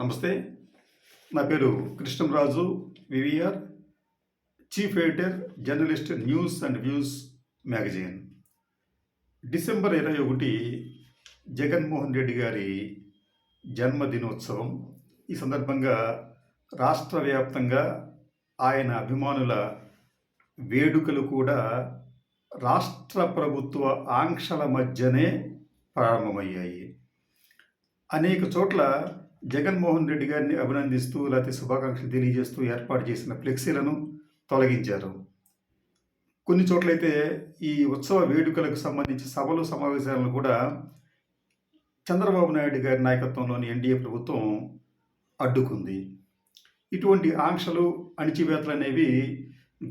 నమస్తే. నా పేరు Krishnamraju VVR chief editor journalist news and views magazine. December ఇరవై ఒకటి జగన్మోహన్ రెడ్డి గారి జన్మదినోత్సవం. ఈ సందర్భంగా రాష్ట్ర వ్యాప్తంగా ఆయన అభిమానుల వేడుకలు కూడా రాష్ట్ర ప్రభుత్వ ఆంక్షల మధ్యనే ప్రారంభమయ్యాయి. అనేక చోట్ల జగన్మోహన్ రెడ్డి గారిని అభినందిస్తూ లేకపోతే శుభాకాంక్షలు తెలియజేస్తూ ఏర్పాటు చేసిన ఫ్లెక్సీలను తొలగించారు. కొన్ని చోట్లయితే ఈ ఉత్సవ వేడుకలకు సంబంధించి సభలు సమావేశాలను కూడా చంద్రబాబు నాయుడు గారి నాయకత్వంలోని ఎన్డీఏ ప్రభుత్వం అడ్డుకుంది. ఇటువంటి ఆంక్షలు అణిచివేతలు అనేవి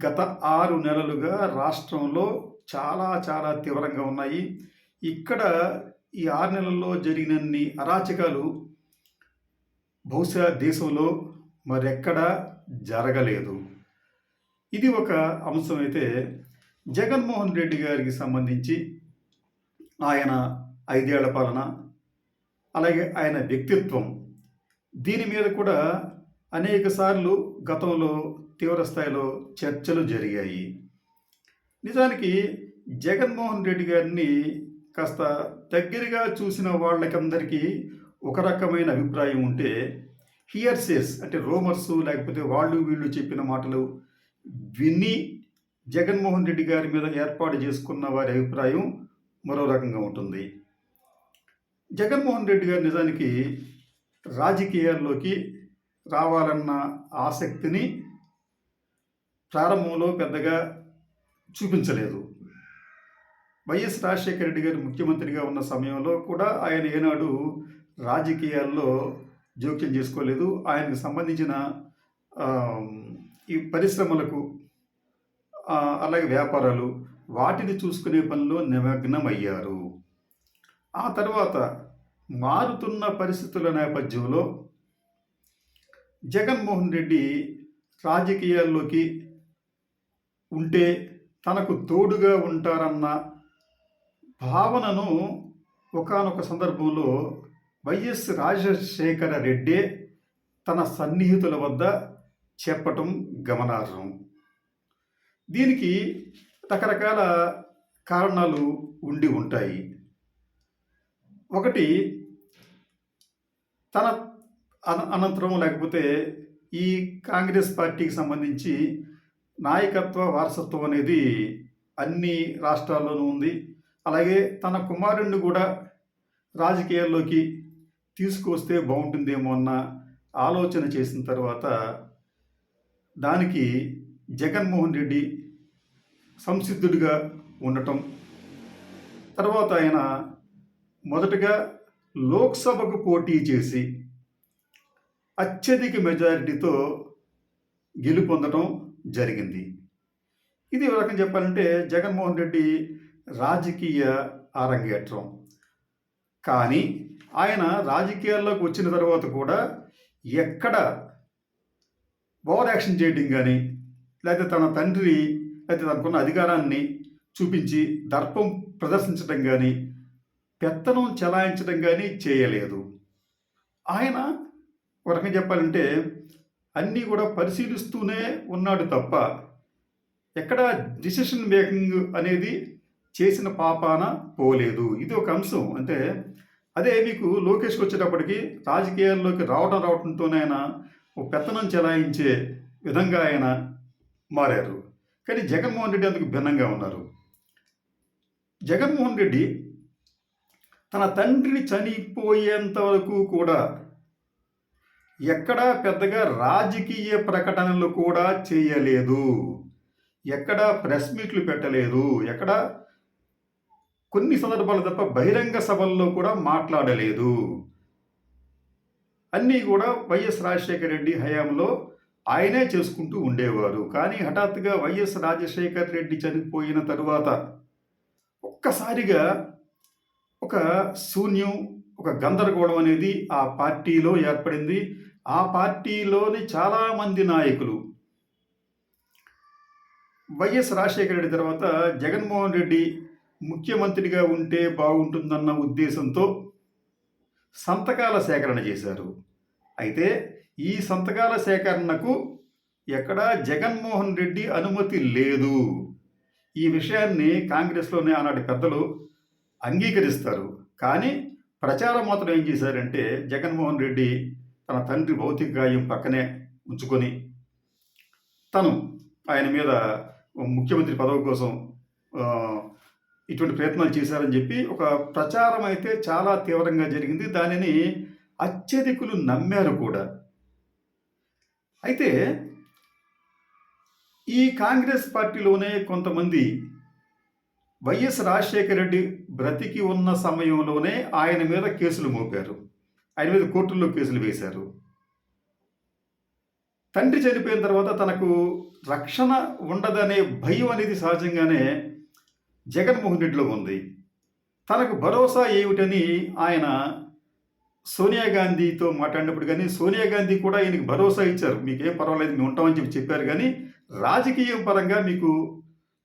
గత ఆరు నెలలుగా రాష్ట్రంలో చాలా చాలా తీవ్రంగా ఉన్నాయి. ఇక్కడ ఈ ఆరు నెలల్లో జరిగినన్ని అరాచకాలు బహుశా దేశంలో మరెక్కడా జరగలేదు. ఇది ఒక అంశం అయితే జగన్మోహన్ రెడ్డి గారికి సంబంధించి ఆయన ఐదేళ్ళ పాలన అలాగే ఆయన వ్యక్తిత్వం దీని మీద కూడా అనేక సార్లు గతంలో తీవ్ర స్థాయిలో చర్చలు జరిగాయి. నిజానికి జగన్మోహన్ రెడ్డి గారిని కాస్త దగ్గరగా చూసిన వాళ్ళకందరికీ ఒక రకమైన అభిప్రాయం ఉంటే హియర్సేస్ అంటే రోమర్స్ లేకపోతే వాళ్ళు వీళ్ళు చెప్పిన మాటలు విని జగన్మోహన్ రెడ్డి గారి మీద ఏర్పాటు చేసుకున్న వారి అభిప్రాయం మరో రకంగా ఉంటుంది. జగన్మోహన్ రెడ్డి గారు నిజానికి రాజకీయాల్లోకి రావాలన్న ఆసక్తిని ప్రారంభంలో పెద్దగా చూపించలేదు. వైఎస్ రాజశేఖర రెడ్డి గారు ముఖ్యమంత్రిగా ఉన్న సమయంలో కూడా ఆయన ఏనాడు రాజకీయాల్లో జోక్యం చేసుకోలేదు. ఆయనకు సంబంధించిన ఈ పరిశ్రమలకు అలాగే వ్యాపారాలు వాటిని చూసుకునే పనిలో నిమగ్నమయ్యారు. ఆ తర్వాత మారుతున్న పరిస్థితుల నేపథ్యంలో జగన్మోహన్ రెడ్డి రాజకీయాల్లోకి ఉంటే తనకు తోడుగా ఉంటారన్న భావనను ఒకానొక సందర్భంలో వైఎస్ రాజశేఖర రెడ్డే తన సన్నిహితుల వద్ద చెప్పటం గమనార్హం. దీనికి రకరకాల కారణాలు ఉండి ఉంటాయి. ఒకటి తన అన- అనంతరం లేకపోతే ఈ కాంగ్రెస్ పార్టీకి సంబంధించి నాయకత్వ వారసత్వం అనేది అన్ని రాష్ట్రాల్లోనూ ఉంది. అలాగే తన కుమారుణ్ణి కూడా రాజకీయాల్లోకి తీసుకొస్తే బాగుంటుందేమో అన్న ఆలోచన చేసిన తర్వాత దానికి జగన్మోహన్ రెడ్డి సంసిద్ధుడిగా ఉండటం తర్వాత ఆయన మొదటగా లోక్సభకు పోటీ చేసి అత్యధిక మెజారిటీతో గెలుపొందడం జరిగింది. ఇది ఒక రకం చెప్పాలంటే జగన్మోహన్ రెడ్డి రాజకీయ అరంగేట్రం. కానీ ఆయన రాజకీయాల్లోకి వచ్చిన తర్వాత కూడా ఎక్కడ ఓవర్ యాక్షన్ చేయడం కానీ లేకపోతే తన తండ్రి లేకపోతే తనకున్న అధికారాన్ని చూపించి దర్పం ప్రదర్శించడం కానీ పెత్తనం చెలాయించడం కానీ చేయలేదు. ఆయన ఒక రకంగా చెప్పాలంటే అన్నీ కూడా పరిశీలిస్తూనే ఉన్నాడు తప్ప ఎక్కడ డిసిషన్ మేకింగ్ అనేది చేసిన పాపాన పోలేదు. ఇది ఒక అంశం. అంటే అదే మీకు లోకేష్కి వచ్చేటప్పటికి రాజకీయాల్లోకి రావడం రావడంతోనే ఆయన ఓ పెత్తనం చెలాయించే విధంగా ఆయన మారారు. కానీ జగన్మోహన్ రెడ్డి అందుకు భిన్నంగా ఉన్నారు. జగన్మోహన్ రెడ్డి తన తండ్రి చనిపోయేంత వరకు కూడా ఎక్కడా పెద్దగా రాజకీయ ప్రకటనలు కూడా చేయలేదు. ఎక్కడా ప్రెస్ మీట్లు పెట్టలేదు. ఎక్కడ కొన్ని సందర్భాలు తప్ప బహిరంగ సభల్లో కూడా మాట్లాడలేదు. అన్నీ కూడా వైఎస్ రాజశేఖర రెడ్డి హయాంలో ఆయనే చేసుకుంటూ ఉండేవారు. కానీ హఠాత్తుగా వైఎస్ రాజశేఖర రెడ్డి చనిపోయిన తరువాత ఒక్కసారిగా ఒక శూన్యం ఒక గందరగోళం అనేది ఆ పార్టీలో ఏర్పడింది. ఆ పార్టీలోని చాలామంది నాయకులు వైఎస్ రాజశేఖర రెడ్డి తర్వాత జగన్మోహన్ రెడ్డి ముఖ్యమంత్రిగా ఉంటే బాగుంటుందన్న ఉద్దేశంతో సంతకాల సేకరణ చేశారు. అయితే ఈ సంతకాల సేకరణకు ఎక్కడా జగన్మోహన్ రెడ్డి అనుమతి లేదు. ఈ విషయాన్ని కాంగ్రెస్లోనే ఆనాటి పెద్దలు అంగీకరిస్తారు. కానీ ప్రచారం మాత్రం ఏం చేశారంటే జగన్మోహన్ రెడ్డి తన తండ్రి భౌతిక గాయం పక్కనే ఉంచుకొని తను ఆయన మీద ముఖ్యమంత్రి పదవి కోసం ఇటువంటి ప్రయత్నాలు చేశారని చెప్పి ఒక ప్రచారం అయితే చాలా తీవ్రంగా జరిగింది. దానిని అత్యధికులు నమ్మారు కూడా. అయితే ఈ కాంగ్రెస్ పార్టీలోనే కొంతమంది వైఎస్ రాజశేఖర రెడ్డి బ్రతికి ఉన్న సమయంలోనే ఆయన మీద కేసులు మోపారు. ఆయన మీద కోర్టుల్లో కేసులు వేశారు. తండ్రి చనిపోయిన తర్వాత తనకు రక్షణ ఉండదనే భయం అనేది సహజంగానే జగన్మోహన్ రెడ్డిలో ఉంది. తనకు భరోసా ఏమిటని ఆయన సోనియా గాంధీతో మాట్లాడినప్పుడు కానీ సోనియా గాంధీ కూడా ఈయనకి భరోసా ఇచ్చారు. మీకేం పర్వాలేదు మేము ఉంటామని చెప్పి చెప్పారు కానీ రాజకీయం పరంగా మీకు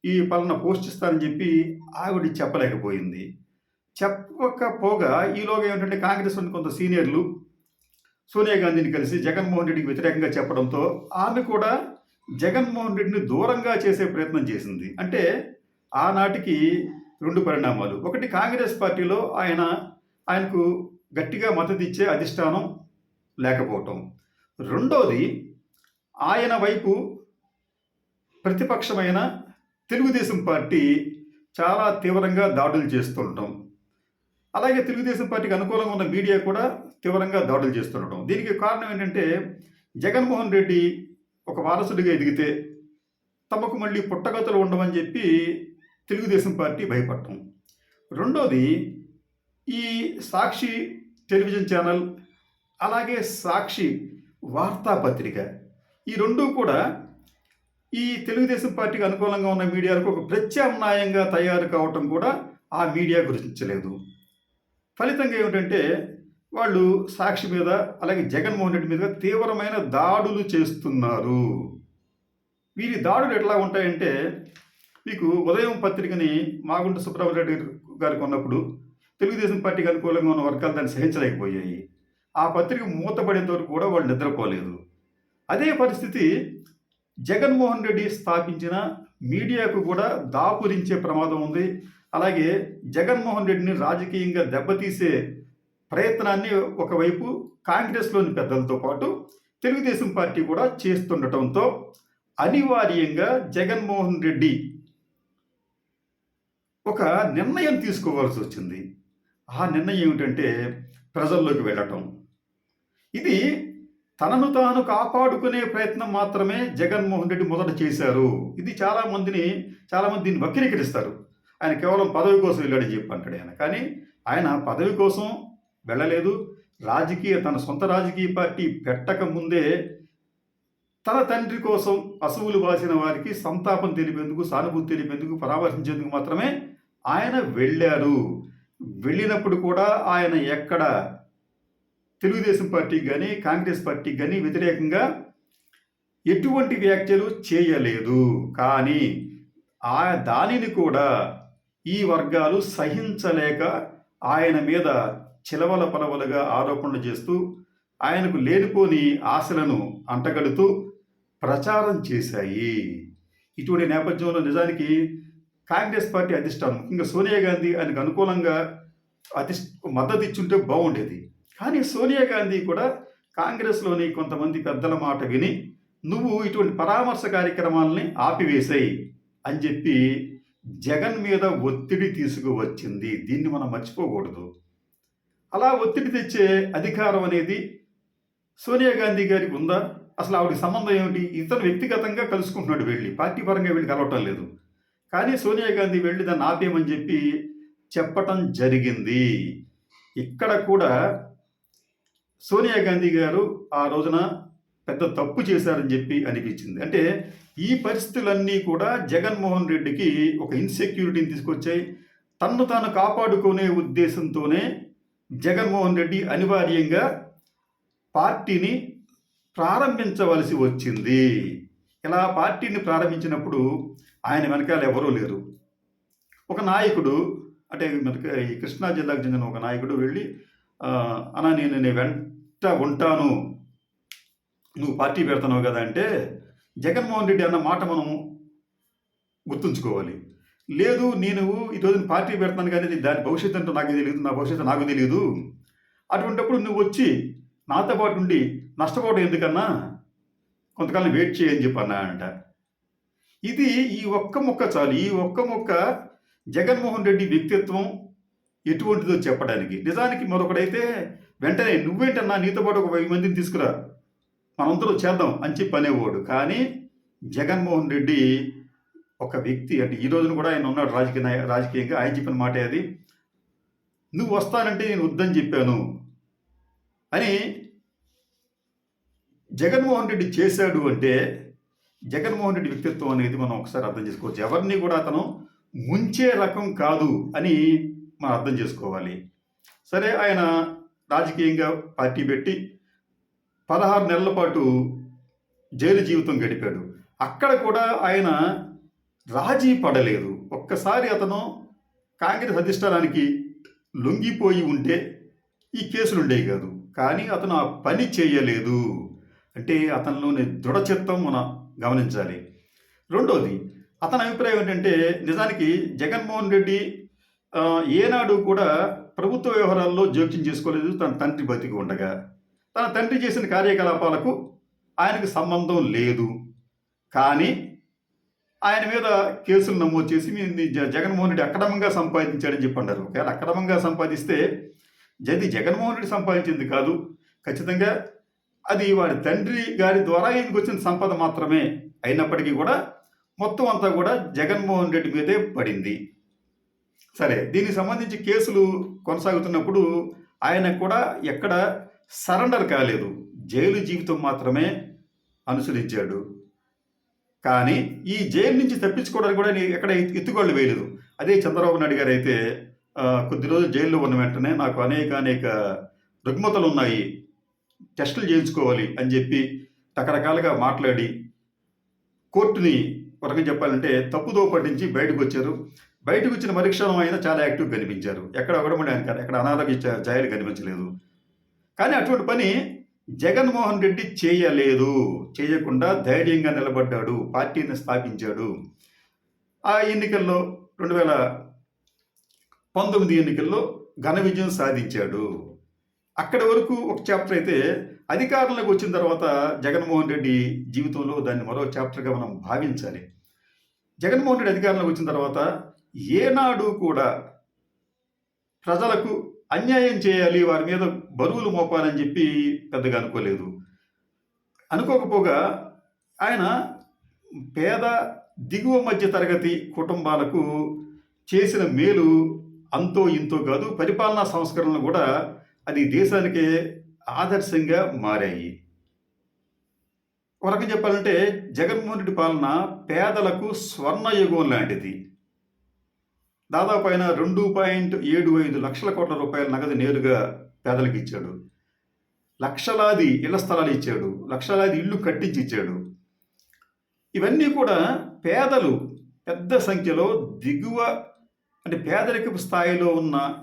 ఈ పలానా పోస్ట్ ఇస్తారని చెప్పి ఆవిడ చెప్పలేకపోయింది. చెప్పకపోగా ఈలోగా ఏమిటంటే కాంగ్రెస్లోని కొంత సీనియర్లు సోనియా గాంధీని కలిసి జగన్మోహన్ రెడ్డికి వ్యతిరేకంగా చెప్పడంతో ఆమె కూడా జగన్మోహన్ రెడ్డిని దూరంగా చేసే ప్రయత్నం చేసింది. అంటే ఆనాటికి రెండు పరిణామాలు. ఒకటి కాంగ్రెస్ పార్టీలో ఆయన ఆయనకు గట్టిగా మద్దతు ఇచ్చే అధిష్టానం లేకపోవటం. రెండోది ఆయన వైపు ప్రతిపక్షమైన తెలుగుదేశం పార్టీ చాలా తీవ్రంగా దాడులు చేస్తుండటం. అలాగే తెలుగుదేశం పార్టీకి అనుకూలంగా ఉన్న మీడియా కూడా తీవ్రంగా దాడులు చేస్తుండటం. దీనికి కారణం ఏంటంటే జగన్మోహన్ రెడ్డి ఒక వారసుడిగా ఎదిగితే తమకు మళ్ళీ పుట్టగతులు ఉండవని చెప్పి తెలుగుదేశం పార్టీ భయపడటం. రెండోది ఈ సాక్షి టెలివిజన్ ఛానల్ అలాగే సాక్షి వార్తాపత్రిక ఈ రెండూ కూడా ఈ తెలుగుదేశం పార్టీకి అనుకూలంగా ఉన్న మీడియాలకు ఒక ప్రత్యామ్నాయంగా తయారు కావటం కూడా ఆ మీడియా గురించలేదు ఫలితంగా ఏమిటంటే వాళ్ళు సాక్షి మీద అలాగే జగన్మోహన్ రెడ్డి మీద తీవ్రమైన దాడులు చేస్తున్నారు. వీరి దాడులు ఎట్లా ఉంటాయంటే మీకు ఉదయం పత్రికని మాగుంట సుబ్రహ్మరెడ్డి గారు కొన్నప్పుడు తెలుగుదేశం పార్టీకి అనుకూలంగా ఉన్న వర్గాలు దాన్ని సహించలేకపోయాయి. ఆ పత్రిక మూతపడేంత వరకు కూడా వాళ్ళు నిద్రపోలేదు. అదే పరిస్థితి జగన్మోహన్ రెడ్డి స్థాపించిన మీడియాకు కూడా దాపురించే ప్రమాదం ఉంది. అలాగే జగన్మోహన్ రెడ్డిని రాజకీయంగా దెబ్బతీసే ప్రయత్నాన్ని ఒకవైపు కాంగ్రెస్లోని పెద్దలతో పాటు తెలుగుదేశం పార్టీ కూడా చేస్తుండటంతో అనివార్యంగా జగన్మోహన్ రెడ్డి ఒక నిర్ణయం తీసుకోవాల్సి వచ్చింది. ఆ నిర్ణయం ఏమిటంటే ప్రజల్లోకి వెళ్ళటం. ఇది తనను తాను కాపాడుకునే ప్రయత్నం మాత్రమే జగన్మోహన్ రెడ్డి మొదట చేశారు. ఇది చాలామందిని చాలామంది దీన్ని వక్రీకరిస్తారు. ఆయన కేవలం పదవి కోసం వెళ్ళాడని చెప్పి అంటాడు ఆయన. కానీ ఆయన పదవి కోసం వెళ్ళలేదు. రాజకీయ తన సొంత రాజకీయ పార్టీ పెట్టక ముందే తన తండ్రి కోసం అసువులు బాసిన వారికి సంతాపం తెలిపేందుకు సానుభూతి తెలిపేందుకు పరామర్శించేందుకు మాత్రమే ఆయన వెళ్ళారు. వెళ్ళినప్పుడు కూడా ఆయన ఎక్కడ తెలుగుదేశం పార్టీకి కానీ కాంగ్రెస్ పార్టీకి కానీ వ్యతిరేకంగా ఎటువంటి వ్యాఖ్యలు చేయలేదు. కానీ ఆ దానిని కూడా ఈ వర్గాలు సహించలేక ఆయన మీద చిలవల పలవలుగా ఆరోపణలు చేస్తూ ఆయనకు లేనిపోని ఆశలను అంటగడుతూ ప్రచారం చేశాయి. ఇటువంటి నేపథ్యంలో నిజానికి కాంగ్రెస్ పార్టీ అధిష్టానం. ముఖ్యంగా సోనియా గాంధీ ఆయనకు అనుకూలంగా అధిష్ మద్దతు ఇచ్చుంటే బాగుండేది. కానీ సోనియా గాంధీ కూడా కాంగ్రెస్లోని కొంతమంది పెద్దల మాట విని నువ్వు ఇటువంటి పరామర్శ కార్యక్రమాలని ఆపివేశాయి అని చెప్పి జగన్ మీద ఒత్తిడి తీసుకువచ్చింది. దీన్ని మనం మర్చిపోకూడదు. అలా ఒత్తిడి తెచ్చే అధికారం అనేది సోనియా గాంధీ గారికి ఉందా? అసలు ఆవిడ సంబంధం ఏమిటి? ఇతను వ్యక్తిగతంగా కలుసుకుంటున్నాడు వెళ్ళి పార్టీ పరంగా వీళ్ళు కలవటం లేదు. కానీ సోనియా గాంధీ వెళ్ళి దాన్ని ఆపేయమని చెప్పి చెప్పటం జరిగింది. ఇక్కడ కూడా సోనియా గాంధీ గారు ఆ రోజున పెద్ద తప్పు చేశారని చెప్పి అనిపించింది. అంటే ఈ పరిస్థితులన్నీ కూడా జగన్మోహన్ రెడ్డికి ఒక ఇన్సెక్యూరిటీని తీసుకొచ్చాయి. తన్ను తాను కాపాడుకునే ఉద్దేశంతోనే జగన్మోహన్ రెడ్డి అనివార్యంగా పార్టీని ప్రారంభించవలసి వచ్చింది. ఇలా పార్టీని ప్రారంభించినప్పుడు ఆయన వెనకాల ఎవరూ లేరు. ఒక నాయకుడు అంటే మనకి ఈ కృష్ణా జిల్లాకు చెందిన ఒక నాయకుడు వెళ్ళి అనా అన్నా నేను నీ వెంట ఉంటాను. నువ్వు పార్టీ పెడుతున్నావు కదా అంటే జగన్మోహన్ రెడ్డి అన్న మాట మనం గుర్తుంచుకోవాలి. లేదు నేను ఈరోజు పార్టీ పెడతాను కానీ దాని భవిష్యత్తు అంటే నాకు తెలియదు నా భవిష్యత్తు నాకు తెలియదు. అటువంటిప్పుడు నువ్వు వచ్చి నాతో పాటు ఉండి నష్టపోవడం ఎందుకన్నా? కొంతకాలం వెయిట్ చేయని చెప్పన్నా అంట. ఇది ఈ ఒక్క మొక్క చాలు. ఈ ఒక్క మొక్క జగన్మోహన్ రెడ్డి వ్యక్తిత్వం ఎటువంటిదో చెప్పడానికి. నిజానికి మరొకడైతే వెంటనే నువ్వేంటన్నా నీతో పాటు ఒక వెయ్యి మందిని తీసుకురా. మనందరూ చేద్దాం అని చెప్పి అనేవాడు. కానీ జగన్మోహన్ రెడ్డి ఒక వ్యక్తి అంటే ఈ రోజున కూడా ఆయన ఉన్నాడు రాజకీయ రాజకీయంగా. ఆయన చెప్పిన మాట అది. నువ్వు వస్తానంటే నేను వద్దని చెప్పాను అని జగన్మోహన్ రెడ్డి చేశాడు అంటే జగన్మోహన్ రెడ్డి వ్యక్తిత్వం అనేది మనం ఒకసారి అర్థం చేసుకోవచ్చు. ఎవరిని కూడా అతను ముంచే రకం కాదు అని మనం అర్థం చేసుకోవాలి. సరే ఆయన రాజకీయంగా పార్టీ పెట్టి పదహారు నెలల పాటు జైలు జీవితం గడిపాడు. అక్కడ కూడా ఆయన రాజీ పడలేదు. ఒక్కసారి అతను కాంగ్రెస్ అధిష్టానానికి లొంగిపోయి ఉంటే ఈ కేసులు ఉండేవి కాదు. కానీ అతను ఆ పని చేయలేదు. అంటే అతనిలోని దృఢచిత్తం మన గమనించాలి. రెండోది అతని అభిప్రాయం ఏంటంటే నిజానికి జగన్మోహన్ రెడ్డి ఏనాడు కూడా ప్రభుత్వ వ్యవహారాల్లో జోక్యం చేసుకోలేదు. తన తండ్రి బతికి ఉండగా. తన తండ్రి చేసిన కార్యకలాపాలకు ఆయనకు సంబంధం లేదు. కానీ ఆయన మీద కేసులు నమోదు చేసి మీ జగన్మోహన్ రెడ్డి అక్రమంగా సంపాదించాడని చెప్పి అన్నారు. ఒకవేళ అక్రమంగా సంపాదిస్తే జది జగన్మోహన్ రెడ్డి సంపాదించింది కాదు. ఖచ్చితంగా అది వాడి తండ్రి గారి ద్వారా ఈయనకు వచ్చిన సంపద మాత్రమే అయినప్పటికీ కూడా మొత్తం అంతా కూడా జగన్మోహన్ రెడ్డి మీదే పడింది. సరే దీనికి సంబంధించి కేసులు కొనసాగుతున్నప్పుడు ఆయన కూడా ఎక్కడ సరెండర్ కాలేదు. జైలు జీవితం మాత్రమే అనుసరించాడు. కానీ ఈ జైలు నుంచి తప్పించుకోవడానికి కూడా ఎక్కడ ఎత్తుగోళ్ళు వేయలేదు. అదే చంద్రబాబు నాయుడు గారు అయితే కొద్ది రోజులు జైల్లో ఉన్న వెంటనే నాకు అనేక అనేక రుగ్మతలు ఉన్నాయి. టెస్టులు చేయించుకోవాలి అని చెప్పి రకరకాలుగా మాట్లాడి కోర్టుని ఒక రకంగా చెప్పాలంటే తప్పుదో పట్టించి బయటకు వచ్చారు. బయటకు వచ్చిన మరుక్షణం ఆయన చాలా యాక్టివ్ కనిపించారు. ఎక్కడ కూడా ఆయన ఎక్కడ అనారోగ్య జాయలు కనిపించలేదు. కానీ అటువంటి పని జగన్మోహన్ రెడ్డి చేయలేదు. చేయకుండా ధైర్యంగా నిలబడ్డాడు. పార్టీని స్థాపించాడు. ఆ ఎన్నికల్లో రెండు వేల పంతొమ్మిది ఎన్నికల్లో ఘన విజయం సాధించాడు. అక్కడి వరకు ఒక చాప్టర్ అయితే అధికారంలోకి వచ్చిన తర్వాత జగన్మోహన్ రెడ్డి జీవితంలో దాన్ని మరో చాప్టర్గా మనం భావించాలి. జగన్మోహన్ రెడ్డి అధికారంలోకి వచ్చిన తర్వాత ఏనాడు కూడా ప్రజలకు అన్యాయం చేయాలి వారి మీద బరువులు మోపాలని చెప్పి పెద్దగా అనుకోలేదు. అనుకోకపోగా ఆయన పేద దిగువ మధ్య తరగతి కుటుంబాలకు చేసిన మేలు అంతో ఇంతో కాదు పరిపాలనా సంస్కరణలు కూడా అది దేశానికే ఆదర్శంగా మారాయి. ఒక చెప్పాలంటే జగన్మోహన్ రెడ్డి పాలన పేదలకు స్వర్ణయుగం లాంటిది. దాదాపు ఆయన రెండు పాయింట్ ఏడు ఐదు లక్షల కోట్ల రూపాయల నగదు నేరుగా పేదలకు ఇచ్చాడు. లక్షలాది ఇళ్ళ స్థలాలు ఇచ్చాడు. లక్షలాది ఇళ్ళు కట్టించి ఇచ్చాడు. ఇవన్నీ కూడా పేదలు పెద్ద సంఖ్యలో దిగువ అంటే పేదరికపు స్థాయిలో ఉన్న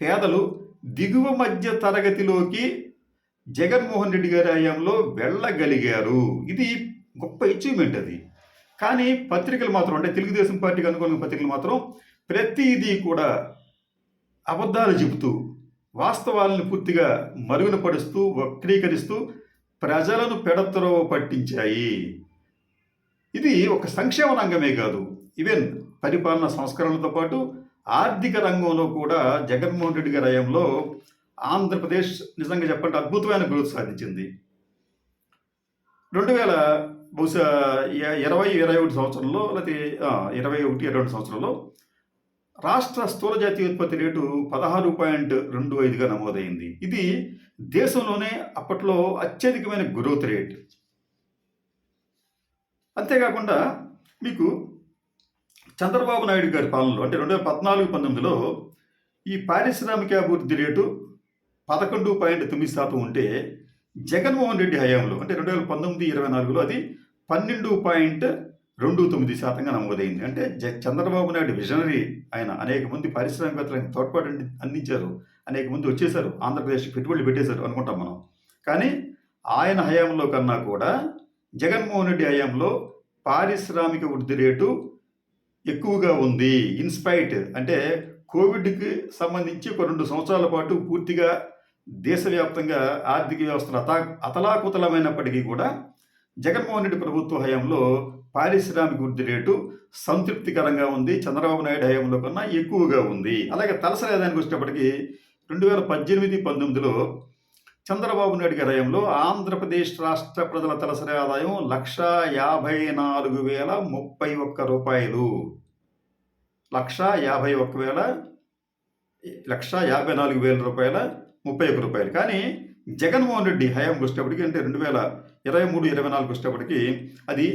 పేదలు దిగువ మధ్య తరగతిలోకి జగన్మోహన్ రెడ్డి గారి హయాంలో వెళ్ళగలిగారు. ఇది గొప్ప అచీవ్మెంట్ అది. కానీ పత్రికలు మాత్రం అంటే తెలుగుదేశం పార్టీకి అనుకున్న పత్రికలు మాత్రం ప్రతిదీ కూడా అబద్ధాలు చెబుతూ వాస్తవాలను పూర్తిగా మరుగున పడుస్తూ వక్రీకరిస్తూ ప్రజలను పెడత్రవ పట్టించాయి. ఇది ఒక సంక్షేమ రంగమే కాదు. ఈవెన్ పరిపాలన సంస్కరణలతో పాటు ఆర్థిక రంగంలో కూడా జగన్మోహన్ రెడ్డి గారి హయాంలో ఆంధ్రప్రదేశ్ నిజంగా చెప్పాలంటే అద్భుతమైన గ్రోత్ సాధించింది. రెండు వేల బహుశా ఇరవై ఇరవై ఒకటి సంవత్సరంలో లేకపోతే ఇరవై ఒకటి ఇరవై రెండు సంవత్సరంలో రాష్ట్ర స్థూల జాతీయ ఉత్పత్తి రేటు పదహారు పాయింట్ రెండు ఐదుగా నమోదైంది. ఇది దేశంలోనే అప్పట్లో అత్యధికమైన గ్రోత్ రేట్ అంతేకాకుండా మీకు చంద్రబాబు నాయుడు గారి పాలనలో అంటే రెండు వేల పద్నాలుగు పంతొమ్మిదిలో ఈ పారిశ్రామిక అభివృద్ధి రేటు పదకొండు పాయింట్ తొమ్మిది శాతం ఉంటే జగన్మోహన్ రెడ్డి హయాంలో అంటే రెండు వేల పంతొమ్మిది ఇరవై నాలుగులో అది పన్నెండు పాయింట్ రెండు తొమ్మిది శాతంగా నమోదైంది. అంటే జ చంద్రబాబు నాయుడు విజనరీ ఆయన అనేక మంది పారిశ్రామికవేత్తలకు తోడ్పాటు అందించారు. అనేక మంది వచ్చేసారు ఆంధ్రప్రదేశ్ పెట్టుబడులు పెట్టేశారు అనుకుంటాం మనం. కానీ ఆయన హయాంలో కన్నా కూడా జగన్మోహన్ రెడ్డి హయాంలో పారిశ్రామిక వృద్ధి రేటు ఎక్కువగా ఉంది. ఇన్స్పైట్ అంటే కోవిడ్కి సంబంధించి ఒక రెండు సంవత్సరాల పాటు పూర్తిగా దేశవ్యాప్తంగా ఆర్థిక వ్యవస్థలు అతా అతలాకుతలమైనప్పటికీ కూడా జగన్మోహన్ రెడ్డి ప్రభుత్వ హయాంలో పారిశ్రామిక వృద్ధి రేటు సంతృప్తికరంగా ఉంది. చంద్రబాబు నాయుడు హయాంలో కన్నా ఎక్కువగా ఉంది. అలాగే తలసరి ఆదాయానికి వచ్చేటప్పటికి రెండు వేల పద్దెనిమిది పంతొమ్మిదిలో చంద్రబాబు నాయుడు గారి హయాంలో ఆంధ్రప్రదేశ్ రాష్ట్ర ప్రజల తలసరి ఆదాయం లక్ష యాభై నాలుగు వేల ముప్పై ఒక్క రూపాయలు. లక్ష యాభై ఒక్క వేల లక్ష యాభై నాలుగు వేల రూపాయల ముప్పై ఒక్క రూపాయలు. కానీ జగన్మోహన్ రెడ్డి హయాం వచ్చేటప్పటికి అంటే రెండు వేల ఇరవై మూడు ఇరవై నాలుగు వచ్చేటప్పటికి అది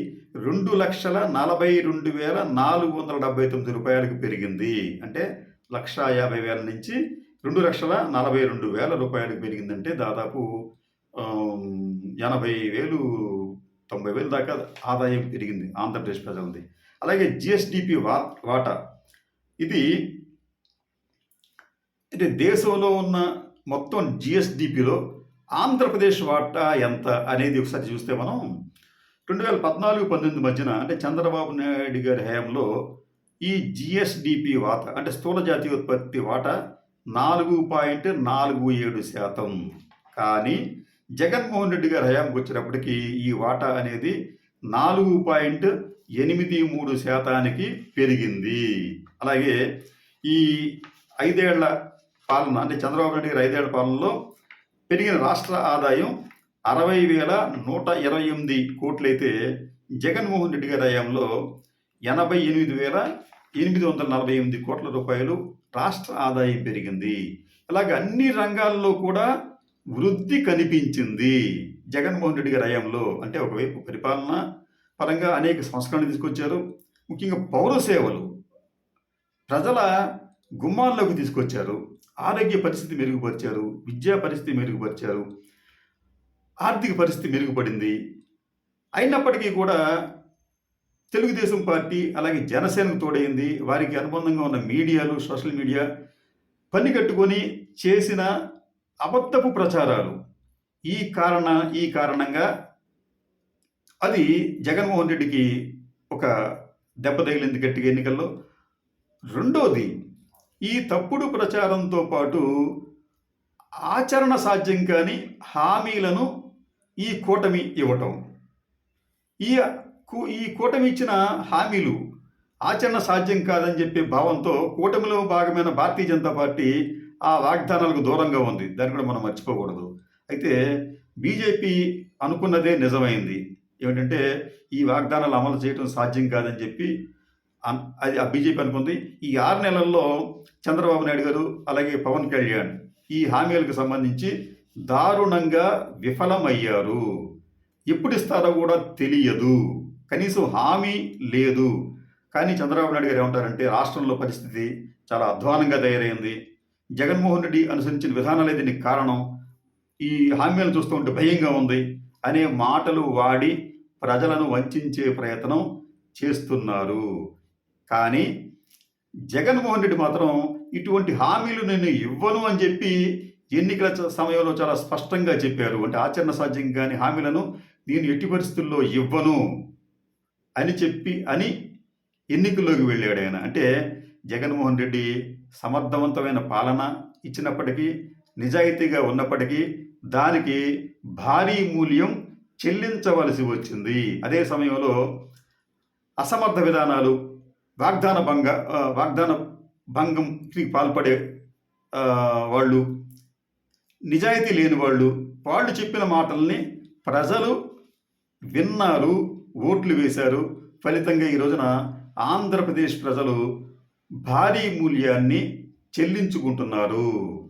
రెండు లక్షల నలభై రెండు వేల నాలుగు వందల డెబ్బై తొమ్మిది రూపాయలకు పెరిగింది. అంటే లక్ష యాభై వేల నుంచి రెండు లక్షల నలభై రెండు వేల రూపాయలకు పెరిగిందంటే దాదాపు ఎనభై వేలు తొంభై వేలు దాకా ఆదాయం పెరిగింది ఆంధ్రప్రదేశ్ ప్రజలది. అలాగే జిఎస్డిపి వా వాటా. ఇది అంటే దేశంలో ఉన్న మొత్తం జిఎస్డిపిలో ఆంధ్రప్రదేశ్ వాటా ఎంత అనేది ఒకసారి చూస్తే మనం రెండు వేల పద్నాలుగు పంతొమ్మిది మధ్యన అంటే చంద్రబాబు నాయుడు గారి హయాంలో ఈ జిఎస్డిపి వాటా అంటే స్థూల జాతీయ ఉత్పత్తి వాటా నాలుగు పాయింట్ నాలుగు ఏడు శాతం. కానీ జగన్మోహన్ రెడ్డి గారు హయాంకి వచ్చినప్పటికీ ఈ వాటా అనేది నాలుగు పాయింట్ ఎనిమిది మూడు శాతానికి పెరిగింది. అలాగే ఈ ఐదేళ్ళ పాలన అంటే చంద్రబాబు నాయుడు గారి ఐదేళ్ళ పాలనలో పెరిగిన రాష్ట్ర ఆదాయం అరవై వేల నూట ఇరవై ఎనిమిది కోట్లయితే జగన్మోహన్ రెడ్డి గారి హయాంలో ఎనభై ఎనిమిది వేల ఎనిమిది వందల నలభై ఎనిమిది కోట్ల రూపాయలు రాష్ట్ర ఆదాయం పెరిగింది. అలాగే అన్ని రంగాల్లో కూడా వృద్ధి కనిపించింది. జగన్మోహన్ రెడ్డి గారి హయాంలో అంటే ఒకవైపు పరిపాలన పరంగా అనేక సంస్కరణలు తీసుకొచ్చారు. ముఖ్యంగా పౌర సేవలు ప్రజల గుమ్మాల్లోకి తీసుకొచ్చారు. ఆరోగ్య పరిస్థితి మెరుగుపరిచారు. విద్యా పరిస్థితి మెరుగుపరిచారు. ఆర్థిక పరిస్థితి మెరుగుపడింది. అయినప్పటికీ కూడా తెలుగుదేశం పార్టీ అలాగే జనసేనకు తోడైంది. వారికి అనుబంధంగా ఉన్న మీడియాలు సోషల్ మీడియా పని కట్టుకొని చేసిన అబద్ధపు ప్రచారాలు. ఈ కారణ ఈ కారణంగా అది జగన్మోహన్ రెడ్డికి ఒక దెబ్బ తగిలింది గట్టిగా ఎన్నికల్లో. రెండోది ఈ తప్పుడు ప్రచారంతో పాటు ఆచరణ సాధ్యం కాని హామీలను ఈ కూటమి ఇవ్వటం. ఈ ఈ కూటమి ఇచ్చిన హామీలు ఆచరణ సాధ్యం కాదని చెప్పే భావంతో కూటమిలో భాగమైన భారతీయ జనతా పార్టీ ఆ వాగ్దానాలకు దూరంగా ఉంది. దాన్ని కూడా మనం మర్చిపోకూడదు. అయితే బీజేపీ అనుకున్నదే నిజమైంది. ఏమిటంటే ఈ వాగ్దానాలు అమలు చేయడం సాధ్యం కాదని చెప్పి అన్- అది ఆ బీజేపీ అనుకుంది. ఈ ఆరు నెలల్లో చంద్రబాబు నాయుడు గారు అలాగే పవన్ కళ్యాణ్ ఈ హామీలకు సంబంధించి దారుణంగా విఫలమయ్యారు. ఎప్పుడు ఇస్తారో కూడా తెలియదు. కనీసం హామీ లేదు. కానీ చంద్రబాబు నాయుడు గారు ఏమంటారంటే రాష్ట్రంలో పరిస్థితి చాలా అధ్వానంగా తయారైంది. జగన్మోహన్ రెడ్డి అనుసరించిన విధానాలే దీనికి కారణం. ఈ హామీలను చూస్తూ ఉంటే భయంగా ఉంది. అనే మాటలు వాడి ప్రజలను వంచే ప్రయత్నం చేస్తున్నారు. కానీ జగన్మోహన్ రెడ్డి మాత్రం ఇటువంటి హామీలు నేను ఇవ్వను అని చెప్పి ఎన్నికల చ- సమయంలో చాలా స్పష్టంగా చెప్పారు. అంటే ఆచరణ సాధ్యం కాని హామీలను నేను ఎట్టి పరిస్థితుల్లో ఇవ్వను. అని చెప్పి అని ఎన్నికల్లోకి వెళ్ళాడు ఆయన. అంటే జగన్మోహన్ రెడ్డి సమర్థవంతమైన పాలన ఇచ్చినప్పటికీ నిజాయితీగా ఉన్నప్పటికీ దానికి భారీ మూల్యం చెల్లించవలసి వచ్చింది. అదే సమయంలో అసమర్థ విధానాలు వాగ్దాన భంగ వాగ్దాన భంగంకి పాల్పడే వాళ్ళు నిజాయితీ లేని వాళ్ళు వాళ్ళు చెప్పిన మాటల్ని ప్రజలు విన్నారు. ఓట్లు వేశారు. ఫలితంగా ఈ రోజున ఆంధ్రప్రదేశ్ ప్రజలు భారీ మూల్యాన్ని చెల్లించుకుంటున్నారు.